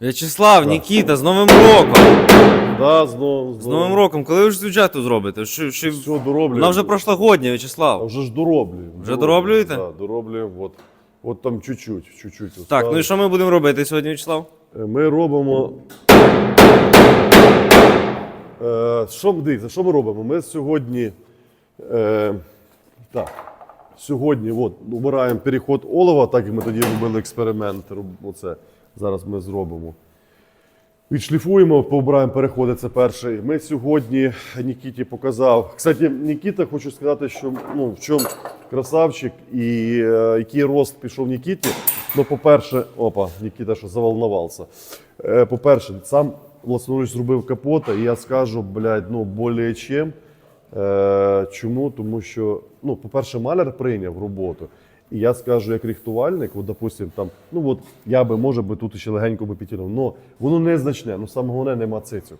В'ячеслав, Нікіта, з Новим роком! Да, знову, З Новим роком, коли ви ж бюджету зробите? Що, що... Все дороблюємо. Вона вже прошлогодня, А В'ячеслав. вже ж дороблюємо. Вже дороблюєте? Так, да, дороблюємо. От, от там чуть-чуть, чуть-чуть. Так, ну і що ми будемо робити сьогодні, В'ячеслав? Е, Ми робимо. Е, що, ми- дивіться, що ми робимо? Ми сьогодні. Е, так. Сьогодні от, обираємо переход олова, так як ми тоді робили експеримент. Оце зараз ми зробимо. Відшліфуємо, пообираємо переходи. Це перший. Ми сьогодні Нікіті показав. Кстати, Нікіта, хочу сказати, що ну, в чому красавчик і е, який рост пішов Нікіті. Ну, по-перше, опа, Нікіта що заволновався. Е, по-перше, сам власноруч зробив капота, і я скажу, блядь, ну, более чим. Е, чому? Тому що, ну, по-перше, маляр прийняв роботу. І я скажу, як рихтувальник, от, допустим, там, ну от я би, може би, тут ще легенько би підтягнув. Ну, воно незначне, ну саме головне нема цицьок.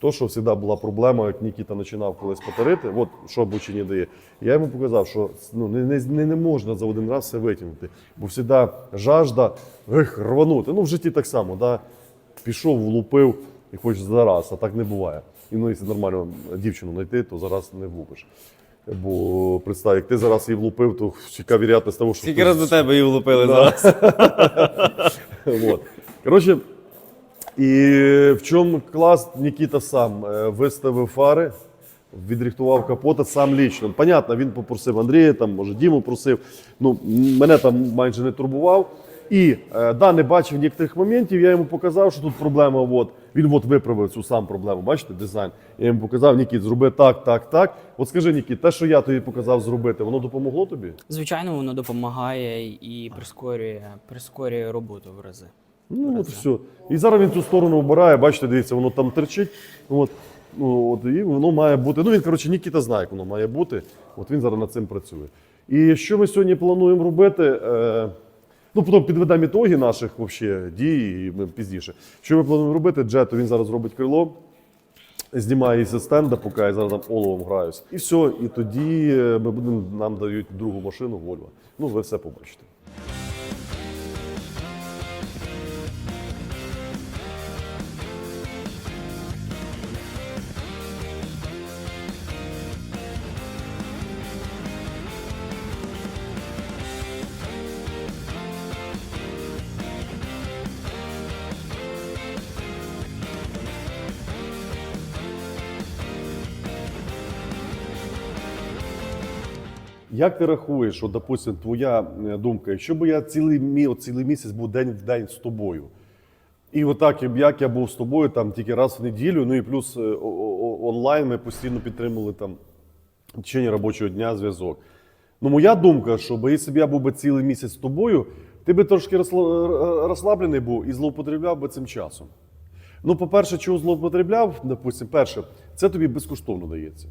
То, що завжди була проблема, як Нікіта починав колись патерити, от що обучення дає. Я йому показав, що ну, не, не, не, можна за один раз все витягнути. Бо завжди жажда ех, рванути. Ну, в житті так само. Да? Пішов, влупив і хочеш зараз, а так не буває. І ну, якщо нормально дівчину знайти, то зараз не влупиш. Бо представ, як ти зараз її влупив, то яка вірятність того, що Скільки ти- раз до тебе її влупили Да. зараз? вот. Коротше, і в чому клас Нікіта сам е, виставив фари, відрихтував капота сам лічно. Понятно, він попросив Андрія, там, може, Діму просив. Ну, мене там майже не турбував. І е, да, не бачив ніяких моментів, я йому показав, що тут проблема. От. Він от виправив цю сам проблему. Бачите, дизайн. Я йому показав, Нікіт, зроби так, так, так. От скажи, Нікіт, те, що я тобі показав зробити, воно допомогло тобі? Звичайно, воно допомагає і прискорює, прискорює роботу в рази. Ну, от все. І зараз він цю сторону обирає, бачите, дивіться, воно там терчить. От, ну, от, і воно має бути. Ну, він, коротше, Нікіта знає, як воно має бути. От він зараз над цим працює. І що ми сьогодні плануємо робити? Е, ну, потім підведемо ітоги наших вообще, дій, і ми пізніше. Що ми плануємо робити? Джету він зараз робить крило. Знімає зі стенда, поки я зараз там оловом граюсь. І все. І тоді е, ми будемо, нам дають другу машину Volvo. Ну, ви все побачите. Як ти рахуєш, що, допустим, твоя е, думка, якщо б я цілий, мі, от цілий місяць був день в день з тобою, і отак, як- я був з тобою там тільки раз в неділю, ну і плюс е, онлайн ми постійно підтримували там в течение робочого дня зв'язок. Ну, моя думка, що якщо б я був би цілий місяць з тобою, ти би трошки розслаблений був і злоупотребляв би цим часом. Ну, по-перше, чого злоупотребляв, допустим, перше, це тобі безкоштовно дається.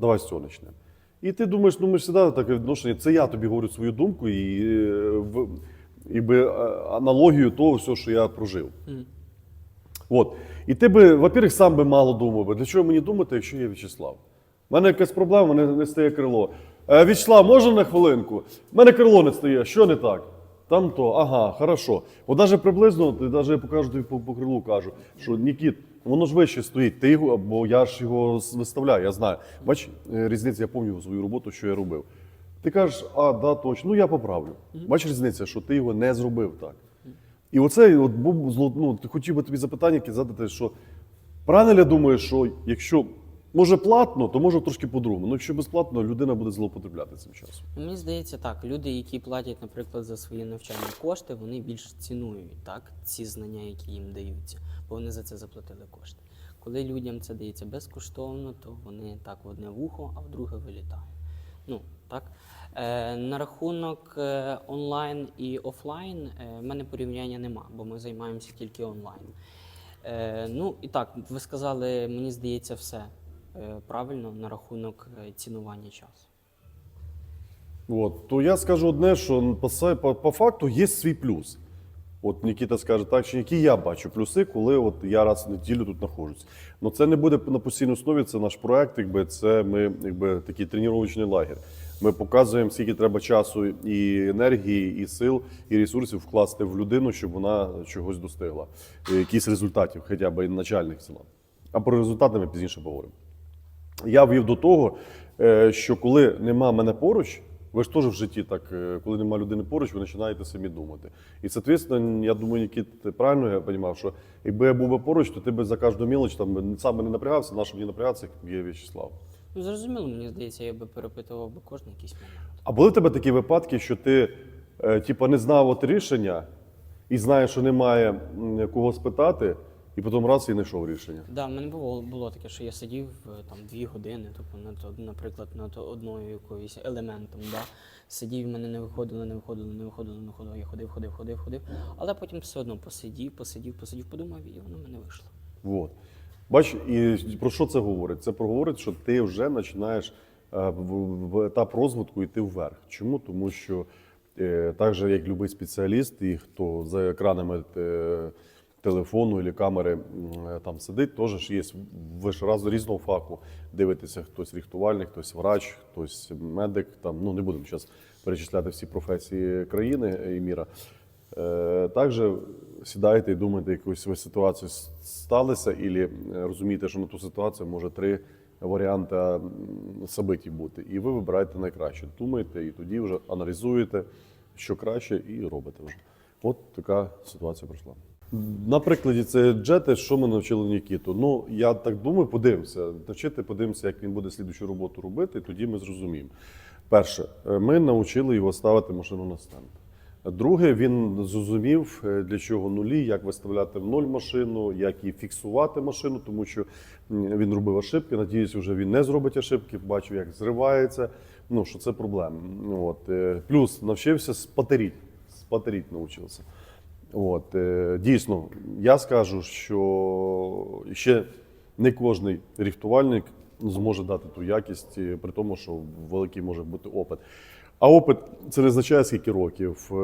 Давай з цього почнемо. І ти думаєш, ну ми ж завжди таке відношення. Це я тобі говорю свою думку і, е, і би, е, аналогію того, всього, що я прожив. От. І ти би, во-первых, сам би мало думав би, для чого мені думати, якщо є В'ячеслав? У мене якась проблема, не, не стає крило. Е, В'ячеслав, можна на хвилинку? У мене крило не стає, що не так? Там то, ага, хорошо. От навіть приблизно, навіть я покажу тобі по, по крилу, кажу, що Нікіт, воно ж вище стоїть, ти його, бо я ж його виставляю, я знаю. Бач, е, різниця, я пам'ятаю свою роботу, що я робив. Ти кажеш, а, да, точно, ну я поправлю. Бачиш різниця, що ти його не зробив так. І оце от був ну, хотів би тобі запитання яке задати, що правильно я думаю, що якщо може платно, то може трошки по-другому. Ну якщо безплатно, людина буде злоупотребляти цим часом. Ну, Мені здається, так, люди, які платять, наприклад, за свої навчальні кошти, вони більш цінують так, ці знання, які їм даються, бо вони за це заплатили кошти. Коли людям це дається безкоштовно, то вони так в одне вухо, а в друге вилітає. Ну, так. Е, на рахунок е, онлайн і офлайн е, в мене порівняння нема, бо ми займаємося тільки онлайн. Е, ну і так, ви сказали, мені здається, все е, правильно на рахунок е, цінування часу. От, то я скажу одне, що по, по, по факту є свій плюс. От Нікіта скаже так, що які я бачу плюси, коли от я раз в неділю тут знаходжусь. Ну це не буде на постійній основі, це наш проект, якби це ми якби такий тренувальний лагер. Ми показуємо, скільки треба часу і енергії, і сил, і ресурсів вкласти в людину, щоб вона чогось достигла, е, якісь результатів, хоча б і начальних села. А про результати ми пізніше поговоримо. Я вів до того, е, що коли нема мене поруч, ви ж теж в житті так, е, коли нема людини поруч, ви починаєте самі думати. І, соответственно, я думаю, Нікіт, ти правильно я розумів, що якби я був би поруч, то ти би за кожну мілоч там сам би не напрягався, на що мені напрягатися, як є В'ячеслав. Ну, зрозуміло, мені здається, я би перепитував би кожен якийсь момент. А були в тебе такі випадки, що ти е, типа, не знав от рішення і знаєш, що немає кого спитати, і потім раз і знайшов рішення. Да, в мене було, було таке, що я сидів е, там дві години, тобто над, наприклад, над одною якоюсь елементом. Да? Сидів, мене не виходило, не виходило, не виходило, не виходило. Я ходив, ходив, ходив, ходив. Але потім все одно посидів, посидів, посидів, подумав, і воно мене вийшло. Вот. Бач, і про що це говорить? Це проговорить, що ти вже починаєш е, в, етап розвитку йти вверх. Чому? Тому що е, так же, як будь-який спеціаліст, і хто за екранами е, телефону або камери е, там сидить, теж є ви ж раз різного фаху. Дивитеся, хтось ріхтувальник, хтось врач, хтось медик. Там, ну, не будемо зараз перечисляти всі професії країни і міра. Е, Також сідаєте і думаєте, якусь ви ситуацію с- сталося, і розумієте, що на ту ситуацію може три варіанти событий бути. І ви вибираєте найкраще. Думаєте, і тоді вже аналізуєте, що краще, і робите вже. От така ситуація пройшла. На прикладі це джети, що ми навчили Нікіту. Ну, я так думаю, подивимося. Навчити, подивимося, як він буде слідчу роботу робити, і тоді ми зрозуміємо. Перше, е, ми навчили його ставити машину на стенд. Друге, він зрозумів, е, для чого нулі, як виставляти в ноль машину, як і фіксувати машину, тому що він робив ошибки. Надіюсь, вже він не зробить ошибки, бачив, як зривається. Ну, що це проблема. От. е, Плюс навчився спатеріть. Спатеріть навчився. От, е, дійсно, я скажу, що ще не кожний ріхтувальник зможе дати ту якість, е, при тому, що великий може бути опит. А опит це не означає скільки років. Е,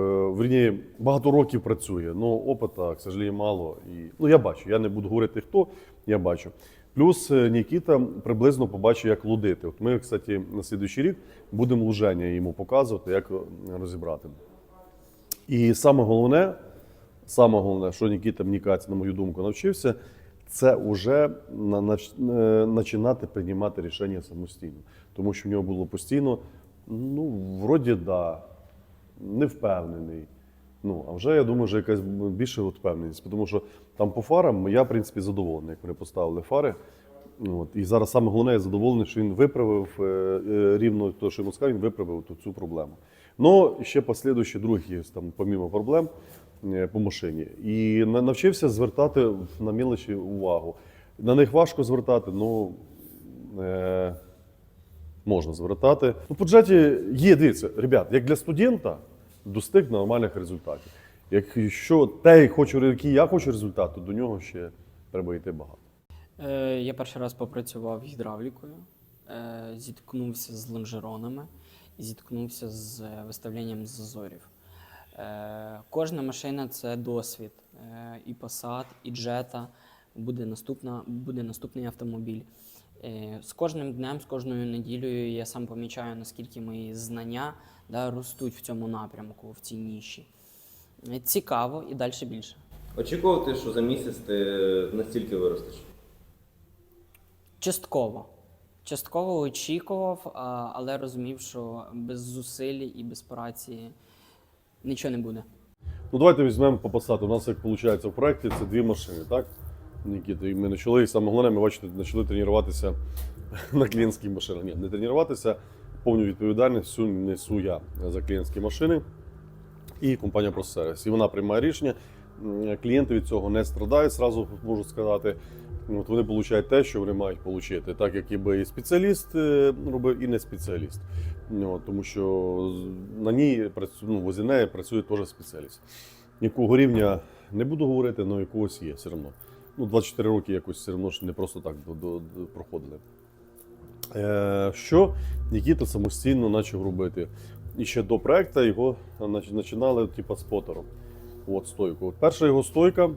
Вірні, багато років працює, але опита, к сожалению, мало. І, ну, я бачу, я не буду говорити хто, я бачу. Плюс Нікіта приблизно побачив, як лудити. От ми, кстати, на слідуючий рік будемо луження йому показувати, як розібрати. І саме головне, саме головне, що Нікіта мені на мою думку, навчився, це вже е, починати приймати рішення самостійно. Тому що в нього було постійно, ну, вроді да, не впевнений. Ну, а вже я думаю, вже якась більше от впевненість. Тому що там по фарам я, в принципі, задоволений, як вони поставили фари. От. І зараз саме головне, я задоволений, що він виправив е, е, рівно те, що йому сказав, він виправив цю проблему. Ну, ще послідуючі другі там, помімо проблем по машині. І навчився звертати на мілочі увагу. На них важко звертати, ну е, можна звертати. Ну, по джеті є, дивіться, ребят, як для студента достиг нормальних результатів. Якщо те, який я хочу результат, то до нього ще треба йти багато. Е, я перший раз попрацював гідравлікою, е, зіткнувся з лонжеронами, зіткнувся з е, виставлянням зазорів. Е, кожна машина це досвід. Е, і Passat, і Jetta буде, наступна, буде наступний автомобіль. Е, з кожним днем, з кожною неділею я сам помічаю, наскільки мої знання да, ростуть в цьому напрямку, в цій ніші. Цікаво і далі більше. Очікувати, що за місяць ти настільки виростеш. Частково. Частково очікував, але розумів, що без зусиль і без праці нічого не буде. Ну, давайте візьмемо по Passat. У нас як виходить в проєкті, це дві машини, так? Нікіта, і ми почали, і саме головне, ми бачите, почали тренуватися на клієнтських машинах. Ні, не тренуватися, повну відповідальність всю несу я за клієнтські машини і компанія ProService. І вона приймає рішення. Клієнти від цього не страдають, зразу можу сказати. От вони отримують те, що вони мають отримати, так як і спеціаліст е, робив, і не спеціаліст. Ну, тому що на ній ну, возі неї працює теж спеціаліст. Якого рівня не буду говорити, але якогось є все одно. Ну, 24 роки якось все одно ж не просто так до, до, до- проходили. Е, що Нікіта самостійно почав робити. І ще до проекту його починали типу, з От стойку. От перша його стойка, е,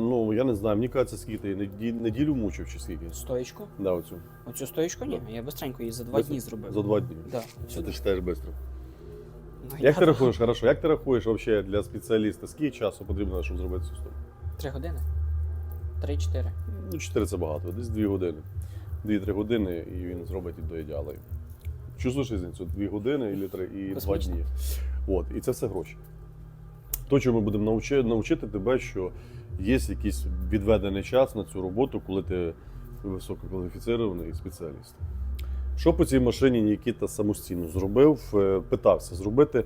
ну я не знаю, мені кажеться, скільки ти неділю мучив чи скільки. Стоїчку. Да, оцю. Оцю стоїчку ні, я бистренько її за два Бистро? дні зробив. За два дні. Да, сюди. ти читаєш швидко? Ну, Як я- ти рахуєш, хорошо, як ти рахуєш вообще для спеціаліста? Скільки часу потрібно, щоб зробити цю стойку? Три години? Три-чотири. Ну, 4 це багато, десь 2 години. 2-3 години і він зробить і до ідеала. Чувствуєш різницю? 2 години і 3, і 2 Космічно. дні. От, і це все гроші. То, що ми будемо навчи, навчити тебе, що є якийсь відведений час на цю роботу, коли ти висококваліфіцірований спеціаліст. Що по цій машині Нікіта самостійно зробив? Е, Питався зробити, е,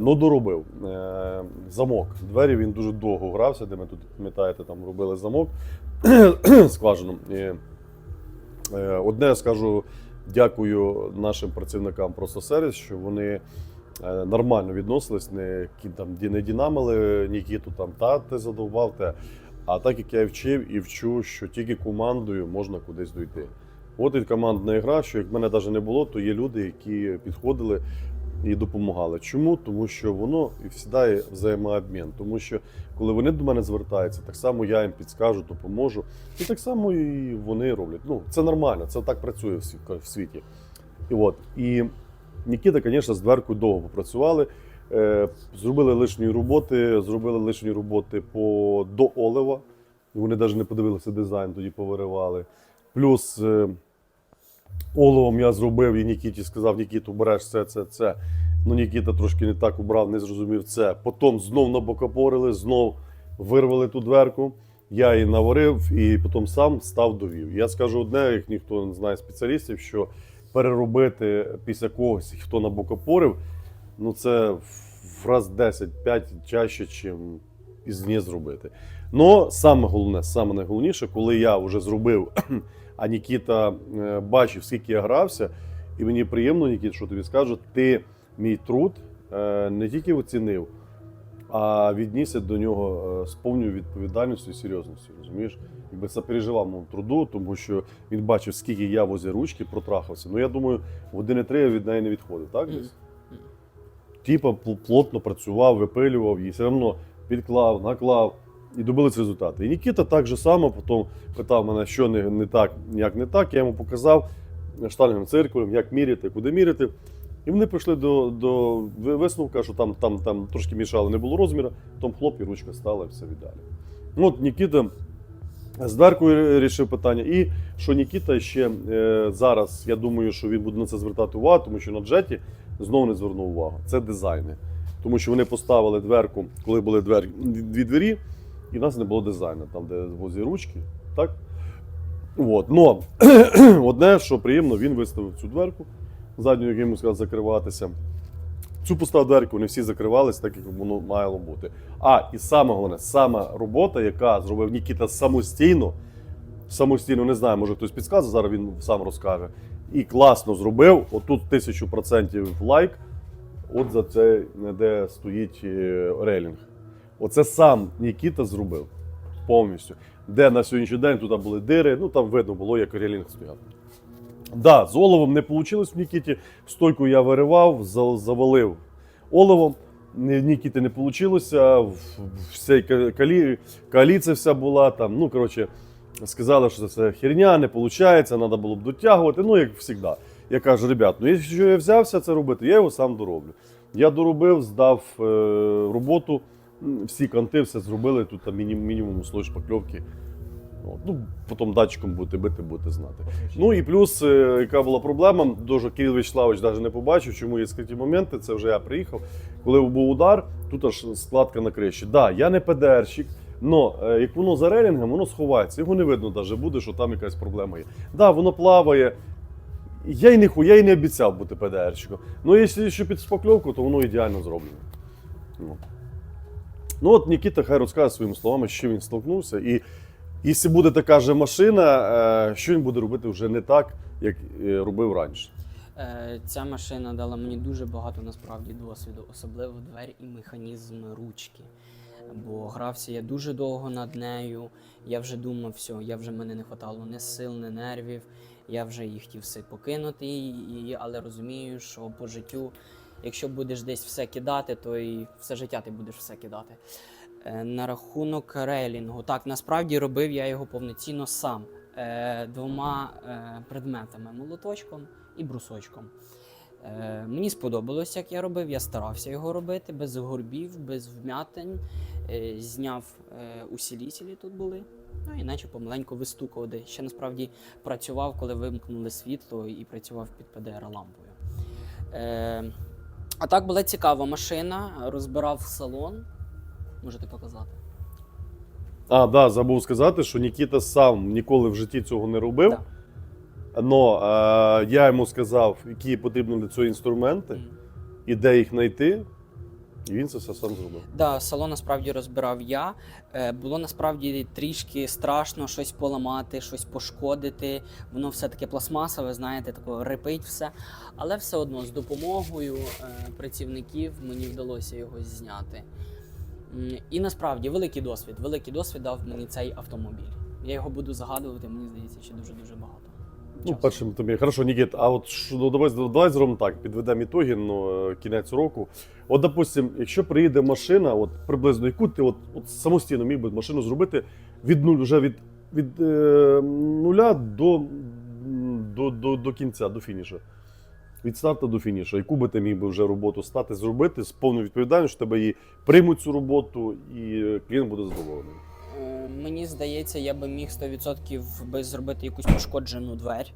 ну доробив. Е, Замок. Двері він дуже довго грався, де ми тут, пам'ятаєте, там робили замок скважину. Одне я скажу дякую нашим працівникам просто сервіс, що вони нормально відносились, не, там, не дінамили Нікіту там, та ти задовбав те. А так як я вчив і вчу, що тільки командою можна кудись дойти. От і командна гра, що як мене навіть не було, то є люди, які підходили і допомагали. Чому? Тому що воно і завжди є взаємообмін. Тому що коли вони до мене звертаються, так само я їм підскажу, допоможу. І так само і вони роблять. Ну, це нормально, це так працює в в світі. І от. І Нікіта, звісно, з дверкою довго попрацювали. Е, зробили лишні роботи, зробили лишні роботи по до олива. Вони навіть не подивилися дизайн, тоді повиривали. Плюс е, оловом я зробив і Нікіті сказав: Нікіт, убереш це, це, це. Ну, Нікіта трошки не так убрав, не зрозумів це. Потім знов набокопорили, знов вирвали ту дверку. Я її наварив і потім сам став довів. Я скажу одне, як ніхто не знає спеціалістів, що переробити після когось, хто набокопорив, ну це в раз 10-5 чаще, ніж із не зробити. Но саме головне, саме найголовніше, коли я вже зробив, а Нікіта е, бачив, скільки я грався, і мені приємно, Нікіт, що тобі скажу, ти мій труд е, не тільки оцінив, а віднісся до нього е, з повною відповідальністю і серйозністю. Розумієш? Якби сопереживав моєму труду, тому що він бачив, скільки я возле ручки протрахався. Ну я думаю, години три я від неї не відходив, так? Десь? Типа плотно працював, випилював і все одно підклав, наклав і добились результати. І Нікіта так же само потім питав мене, що не, не так, як не так. Я йому показав штангним циркулем, як міряти, куди міряти. І вони прийшли до, до висновка, що там, там, там трошки мішало, не було розміру, потім хлоп і ручка стала і все віддалі. Ну, от Нікіта з Даркою рішив питання. І що Нікіта ще е, зараз, я думаю, що він буде на це звертати увагу, тому що на джеті знову не звернув увагу. Це дизайни. Тому що вони поставили дверку, коли були двері, дві двері, і в нас не було дизайну, там, де возі ручки. Так? От. Но одне, що приємно, він виставив цю дверку, йому сказав, закриватися. Цю поставив дверку, вони всі закривалися, так як воно мало бути. А, і саме головне, сама робота, яка зробив Нікіта самостійно, самостійно, не знаю, може хтось підказує, зараз він сам розкаже. І класно зробив. Отут тисячу процентів лайк. От за це, де стоїть е, рейлінг. Оце сам Нікіта зробив повністю. Де на сьогоднішній день тут були дири, ну там видно було, як рейлінг стояв. Да, з оловом не вийшло в Нікіті. Стойку я виривав, завалив оловом. Ні- Нікіти не вийшло. Вся калі, коаліція вся була там. Ну, коротше, сказали, що це херня, не виходить, треба було б дотягувати. Ну, як завжди. Я кажу, ребят, ну якщо я взявся це робити, я його сам дороблю. Я доробив, здав е, роботу, всі канти, все зробили. Тут там мінімум слой шпакльовки. От. Ну, потім датчиком будете бити, будете знати. Ну і плюс, е, яка була проблема, дуже Кирил Вячеславович навіть не побачив, чому є скриті моменти. Це вже я приїхав. Коли був удар, тут аж складка на криші. Да, я не ПДРщик, але як воно за релінгом, воно сховається. Його не видно навіть буде, що там якась проблема є. Да, воно плаває. Я й не я й не обіцяв бути ПДРщиком. Ну, якщо що під спакльовку, то воно ідеально зроблено. Ну. Ну от Нікіта хай розкаже своїми словами, з чим він столкнувся. І якщо буде така же машина, е, що він буде робити вже не так, як е, робив раніше. Е, Ця машина дала мені дуже багато насправді досвіду, особливо двері і механізм ручки. Бо грався я дуже довго над нею. Я вже думав, все, я вже мене не хватало ні сил, ні нервів. Я вже їх хотів все покинути, і- але розумію, що по життю Якщо будеш десь все кидати, то і все життя ти будеш все кидати. Е, На рахунок рейлінгу, так насправді робив я його повноцінно сам е, двома е, предметами: молоточком і брусочком. Е, Мені сподобалось, як я робив. Я старався його робити без горбів, без вмятин. Е, Зняв е, усілітелі тут були. Ну і наче помаленьку вистукувати. Ще насправді працював, коли вимкнули світло і працював під ПДР-лампою. Е, а так була цікава машина, розбирав салон. Можете показати. А, да, забув сказати, що Нікіта сам ніколи в житті цього не робив. Да. Но е, я йому сказав, які потрібні для цього інструменти Мгм. і де їх знайти. І він це все сам зробив. Да, салон насправді розбирав я. Е, було насправді трішки страшно щось поламати, щось пошкодити. Воно все таке пластмасове, знаєте, таке рипить все. Але все одно з допомогою е, працівників мені вдалося його зняти. І насправді великий досвід. Великий досвід дав мені цей автомобіль. Я його буду згадувати, мені здається, ще дуже дуже багато. Ну, часу. першим тобі. Хорошо, Нікіт, а от що, ну, давай, давай зробимо так, підведемо ітоги, ну, е, кінець року. От, допустим, якщо приїде машина, от приблизно яку ти от, от самостійно міг би машину зробити від нуль, вже від, від е, нуля до, до, до, до кінця, до фінішу. Від старту до фінішу. Яку би ти міг би вже роботу стати, зробити з повною відповідальністю, тебе її приймуть цю роботу, і клієнт буде задоволений. Е, Мені здається, я би міг 100% би зробити якусь пошкоджену двері.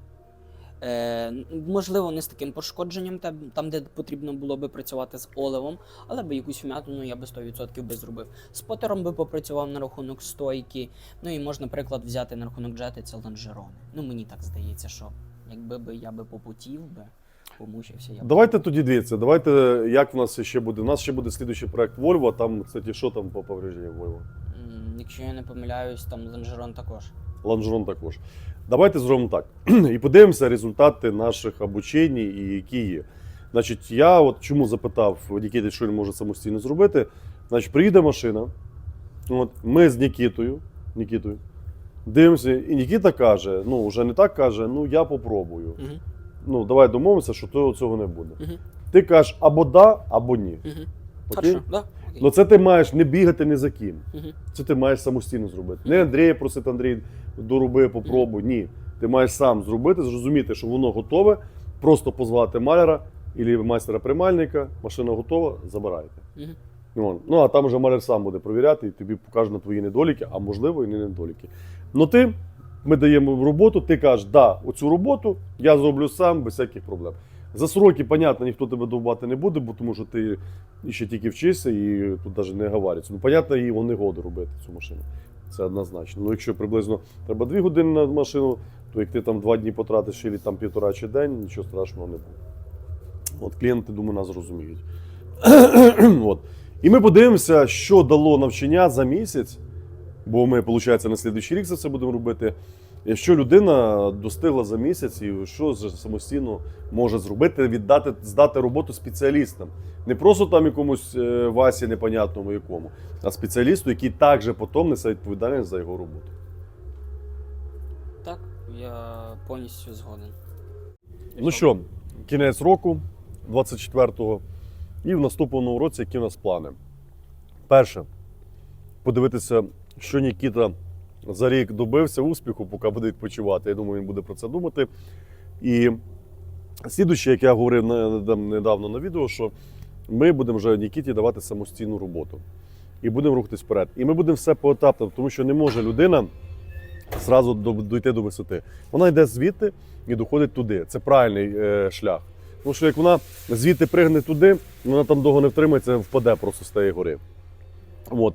Е, можливо, не з таким пошкодженням, там, де потрібно було би працювати з оливом, але би якусь вмятину я би 100% би зробив. Спотером би попрацював на рахунок стойки. Ну і можна приклад взяти на рахунок джети, це лонжерони. Ну мені так здається, що якби би я би попутів би, помучився я. Давайте тоді дивіться, давайте як в нас ще буде. У нас ще буде слідуючий проект Volvo. Там, кстати, що там по поврежденням Volvo? М, Якщо я не помиляюсь, там лонжерон також. Лонжерон також. Давайте зробимо так. І подивимося результати наших обучень, і які є. Значить, я от чому запитав Нікіти, що він може самостійно зробити. Значить, приїде машина. От, ми з Нікітою, Нікітою дивимося, і Нікіта каже: ну, вже не так каже, ну я попробую. Угу. Ну, давай домовимося, що то, цього не буде. Угу. Ти кажеш або да, або ні. Угу. Окей? Хорошо, да? Окей. Ну це ти маєш не бігати ні за ким. Угу. Це ти маєш самостійно зробити. Не Андрія просити, Андрій, дороби, попробуй. Ні. Ти маєш сам зробити, зрозуміти, що воно готове, просто позвати маляра або майстера приймальника, машина готова, забирайте. Угу. Вон. Ну а там вже маляр сам буде провіряти і тобі покаже на твої недоліки, а можливо і не недоліки. Ну ти, ми даємо роботу, ти кажеш, да, оцю роботу я зроблю сам без всяких проблем. За сроки, понятно, ніхто тебе довбати не буде, бо тому що ти ще тільки вчишся і тут навіть не говориться. Ну, понятно, і вони годи робити цю машину. Це однозначно. Ну, якщо приблизно треба дві години на машину, то як ти там два дні потратиш, чи там півтора чи день, нічого страшного не буде. От клієнти, думаю, нас зрозуміють. От. І ми подивимося, що дало навчання за місяць, бо ми, виходить, на слідуючий рік за це будемо робити. Що людина достигла за місяць і що самостійно може зробити, віддати, здати роботу спеціалістам. Не просто там якомусь е, Васі непонятному якому, а спеціалісту, який також потім несе відповідальність за його роботу. Так, я повністю згоден. Ну що, кінець року, 24-го, і в наступному році які у нас плани? Перше, подивитися, що Нікіта за рік добився успіху, поки буде відпочивати. Я думаю, він буде про це думати. І слідуюче, як я говорив недавно на відео, що ми будемо вже Нікіті давати самостійну роботу. І будемо рухатись вперед. І ми будемо все поетапно, тому що не може людина зразу дойти до висоти. Вона йде звідти і доходить туди. Це правильний е, шлях. Тому що як вона звідти пригне туди, вона там довго не втримається, впаде просто з тієї гори. От.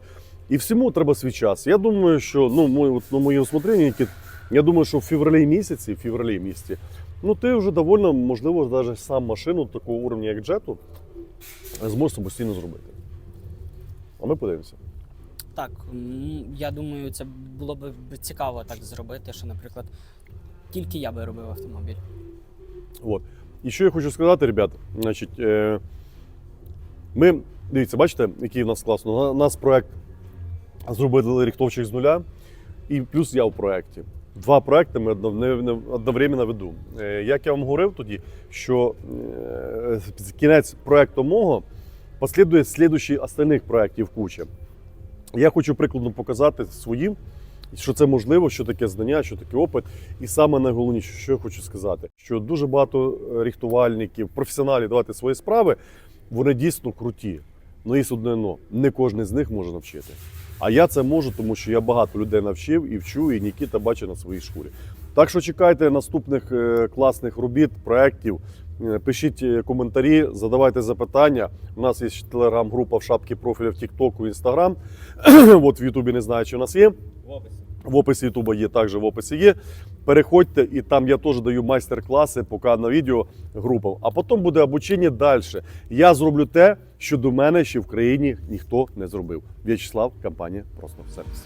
І всьому треба свій час. Я думаю, що ну, мої, от, на моє усмотрення, Нікіт, я думаю, що в февралі місяці, в февралі місяці, ну ти вже довольно, можливо, навіть сам машину такого уровня, як джету, зможеш самостійно зробити. А ми подивимося. Так, я думаю, це було б цікаво так зробити, що, наприклад, тільки я би робив автомобіль. От. І що я хочу сказати, ребят, значить, е, ми, дивіться, бачите, який в нас класно. У нас проект зробили рихтовчих з нуля, і плюс я в проєкті. Два проекти ми одновременно веду. Е, Як я вам говорив тоді, що е, кінець проекту мого послідує слідуючі остальних проєктів куча. Я хочу прикладно показати своїм, що це можливо, що таке знання, що таке опит. І саме найголовніше, що я хочу сказати, що дуже багато е, рихтувальників, професіоналів давати свої справи, вони дійсно круті. Ну є одне но, не кожен з них може навчити. А я це можу, тому що я багато людей навчив і вчу, і Нікіта бачить на своїй шкурі. Так що чекайте наступних е, класних робіт, проєктів. Е, Пишіть е, коментарі, задавайте запитання. У нас є телеграм-група в шапці профіля в Тіктоку, Інстаграм. От в Ютубі не знаю, чи у нас є. В описі. В описі Ютуба є, також в описі є. Переходьте, і там я теж даю майстер-класи, поки на відео групам. А потім буде обучення далі. Я зроблю те, що до мене ще в країні ніхто не зробив. В'ячеслав, компанія Просто сервіс.